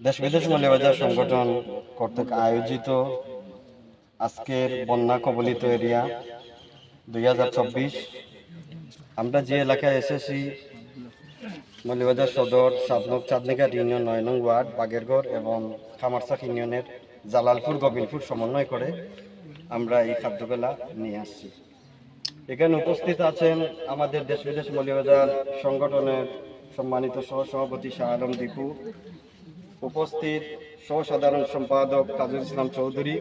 দেশ বিদেশ মূল্যবাজার সংগঠন কর্তৃক আয়োজিত আজকের বন্যা কবলিত এরিয়া দুই হাজার চব্বিশ। আমরা যে এলাকায় এসেছি, মৌলিবাজার সদর, সাতনক, চাঁদনিঘাট ইউনিয়ন নয় নং ওয়ার্ড, বাগেরগড় এবং খামারসাক ইউনিয়নের জালালপুর, গোবিলপুর সমন্বয় করে আমরা এই খাদ্যবেলা নিয়ে আসছি। এখানে উপস্থিত আছেন আমাদের দেশ বিদেশ মৌলিবাজার সংগঠনের সম্মানিত সহ সভাপতি শাহ আলম দীপু উপস্থিত সহ সাধারণ সম্পাদক কাজুল ইসলাম চৌধুরী,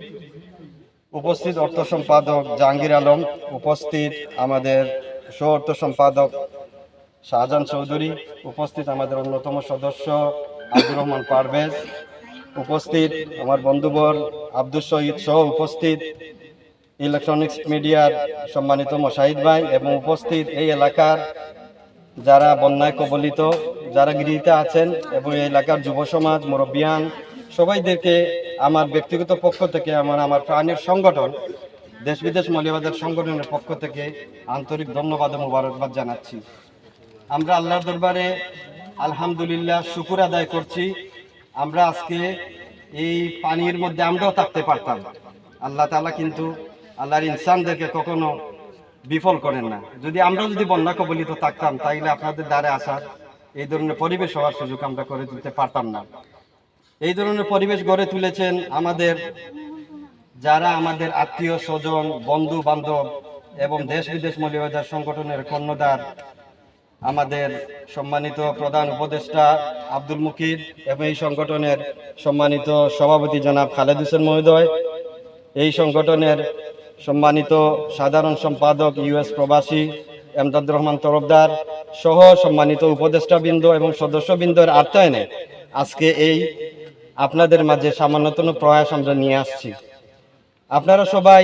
উপস্থিত অর্থ সম্পাদক জাহাঙ্গীর আলম, উপস্থিত আমাদের সহ অর্থ সম্পাদক শাহজাহান চৌধুরী, উপস্থিত আমাদের অন্যতম সদস্য আব্দুর রহমান পারভেজ, উপস্থিত আমার বন্ধুবর আব্দুল শহীদ সহ উপস্থিত ইলেকট্রনিক্স মিডিয়ার সম্মানিত মশাহিদ ভাই এবং উপস্থিত এই এলাকার যারা বন্যায় কবলিত, যারা গৃহীতে আছেন এবং এলাকার যুব সমাজ, মুরব্বিয়ান, সবাইদেরকে আমার ব্যক্তিগত পক্ষ থেকে, আমার আমার প্রাণের সংগঠন, দেশ বিদেশ মৌলিবাজার সংগঠনের পক্ষ থেকে আন্তরিক ধন্যবাদ ও মুবারকবাদ জানাচ্ছি। আমরা আল্লাহর দরবারে আলহামদুলিল্লাহ শুকুর আদায় করছি। আমরা আজকে এই পানির মধ্যে আমরাও থাকতে পারতাম। আল্লাহ তালা কিন্তু আল্লাহর ইনসানদেরকে কখনো বিফল করেন না। যদি আমরা যদি বন্যা কবলিত থাকতাম, তাইলে আপনাদের দ্বারে আসার এই ধরনের পরিবেশ হওয়ার সুযোগ আমরা করে তুলতে পারতাম না। এই ধরনের পরিবেশ গড়ে তুলেছেন আমাদের যারা আমাদের আত্মীয় স্বজন, বন্ধু বান্ধব এবং দেশ বিদেশ মৌলিবাজার সংগঠনের কর্ণধার, আমাদের সম্মানিত প্রধান উপদেষ্টা আব্দুল মুকির এবং এই সংগঠনের সম্মানিত সভাপতি জনাব খালেদ হোসেন মহোদয়। এই সংগঠনের সম্মানিত সাধারণ সম্পাদক ইউএস প্রবাসী এমদাদ রহমান তরফদার সহ সম্মানিত উপদেষ্টাবৃন্দ এবং সদস্যবৃন্দর আর্থায়নে আজকে এই আপনাদের মাঝে সামান্যতম প্রয়াস আমরা নিয়ে আসছি। আপনারা সবাই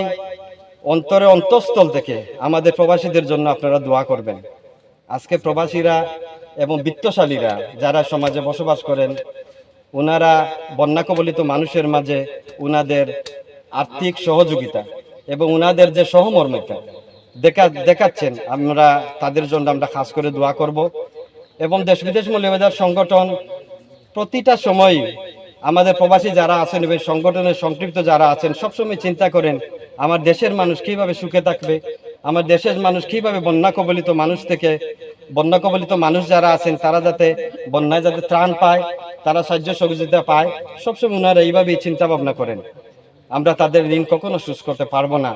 অন্তরে অন্তঃস্থল থেকে আমাদের প্রবাসীদের জন্য আপনারা দোয়া করবেন। আজকে প্রবাসীরা এবং বিত্তশালীরা যারা সমাজে বসবাস করেন ওনারা বন্যাকবলিত মানুষের মাঝে ওনাদের আর্থিক সহযোগিতা এবং ওনাদের যে সহমর্মিতা, দেখা, দেখাচ্ছেন আমরা, তাদের জন্য আমরা খাস করে দোয়া করব। এবং দেশ বিদেশ মৌলবাজার সংগঠন প্রতিটা সময় আমাদের প্রবাসী যারা আছেন এবং সংগঠনের সম্পৃক্ত যারা আছেন, সবসময় চিন্তা করেন, আমার দেশের মানুষ কীভাবে সুখে থাকবে, আমার দেশের মানুষ কীভাবে বন্যা কবলিত মানুষ থেকে, বন্যা কবলিত মানুষ যারা আছেন, তারা যাতে বন্যায় যাতে ত্রাণ পায়, তারা সাহায্য সহযোগিতা পায়, সবসময় ওনারা এইভাবেই চিন্তা ভাবনা করেন। আমরা তাদের ঋণ কখনো শোধ করতে পারব না।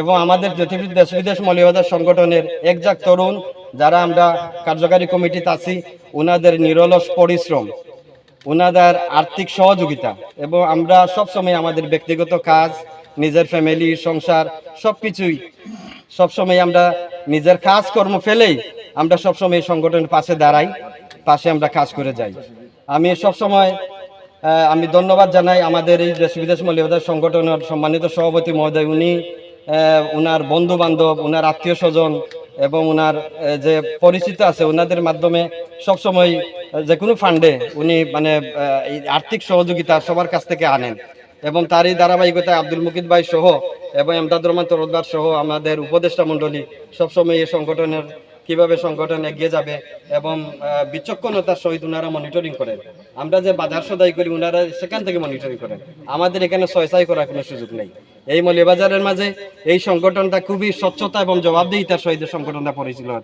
এবং আমাদের জ্যোতির্বিদ দেশ বিদেশ মৌলিবাজার সংগঠনের একজাক তরুণ, যারা আমরা কার্যকারী কমিটিতে আছি ওনাদের নিরলস পরিশ্রম ওনাদের আর্থিক সহযোগিতা এবং আমরা সবসময় আমাদের ব্যক্তিগত কাজ, নিজের ফ্যামিলি, সংসার সব কিছুই সবসময় আমরা নিজের কাজ কর্ম ফেলেই আমরা সবসময় সংগঠনের পাশে দাঁড়াই, পাশে আমরা কাজ করে যাই। আমি সবসময় আমি ধন্যবাদ জানাই আমাদের এই দেশ বিদেশ মৌলিবাজার সংগঠনের সম্মানিত সভাপতি মহোদয়। উনি উনার বন্ধু বান্ধব উনার আত্মীয় স্বজন এবং আহ, যে পরিচিত আছে ওনাদের মাধ্যমে সবসময় যে কোনো ফান্ডে উনি মানে আর্থিক সহযোগিতা সবার কাছ থেকে আনেন এবং তারই ধারাবাহিকতায় আব্দুল মুকিদ ভাই সহ এবং এমদাদ রহমান তরফদার সহ আমাদের উপদেষ্টা মণ্ডলী সবসময় এই সংগঠনের কীভাবে সংগঠন এগিয়ে যাবে এবং বিচক্ষণতার সহিত ওনারা মনিটরিং করেন। আমরা যে বাজার সদাই করি ওনারা সেখান থেকে মনিটরিং করেন। আমাদের এখানে ছয়সাই করার কোনো সুযোগ নেই। এই মৌলিবাজারের মাঝে এই সংগঠনটা খুবই স্বচ্ছতা এবং জবাবদিহিতার সহিত সংগঠনটা পরিচালনা